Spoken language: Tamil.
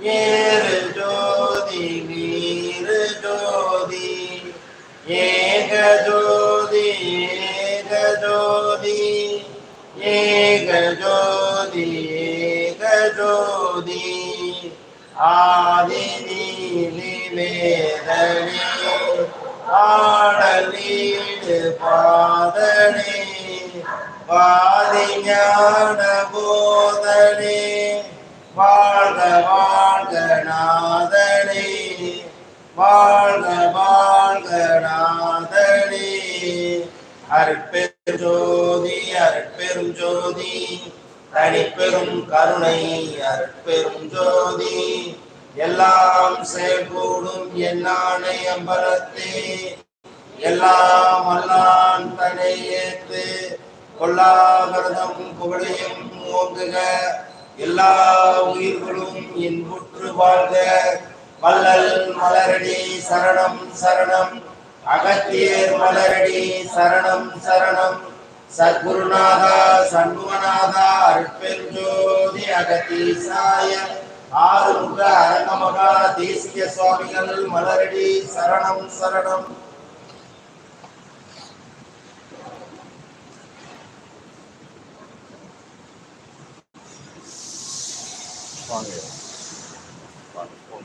ஏறு ஜோதி நீரு ஜோதி ஏக ஜோதி ஏக ஜோதி ஏக ஜோதி ஏக ஜோதி ஆதி நீலிவேதனே ஆடலீடு பாதனே வாதி ஞான போதனே வாழ்க நாதனே வாழ்க வாழ்க நாதனே. அற்பெரும் ஜோதி அற்பெரும் ஜோதி தனிப்பெரும் கருணை அற்பெரும் ஜோதி. எல்லாம் செயல்கூடும் என்னானை அம்பலத்தே. எல்லாம் அல்லான் தனை ஏத்து கொல்லாவிரதம் புகழையும் ஓங்குக. எல்லா உயிர்களும் இன்புற்று வாழ்க. வள்ளல் மலரடி சரணம் சரணம். அகத்தியர் மலரடி சரணம் சரணம். சத்குருநாதா சண்முகநாதா அருட்பெருஞ்சோதி அகத்தீசாய. ஆறுமுக அரங்கமகா தேசிய சுவாமிகள் மலரடி சரணம் சரணம். one year. One, one.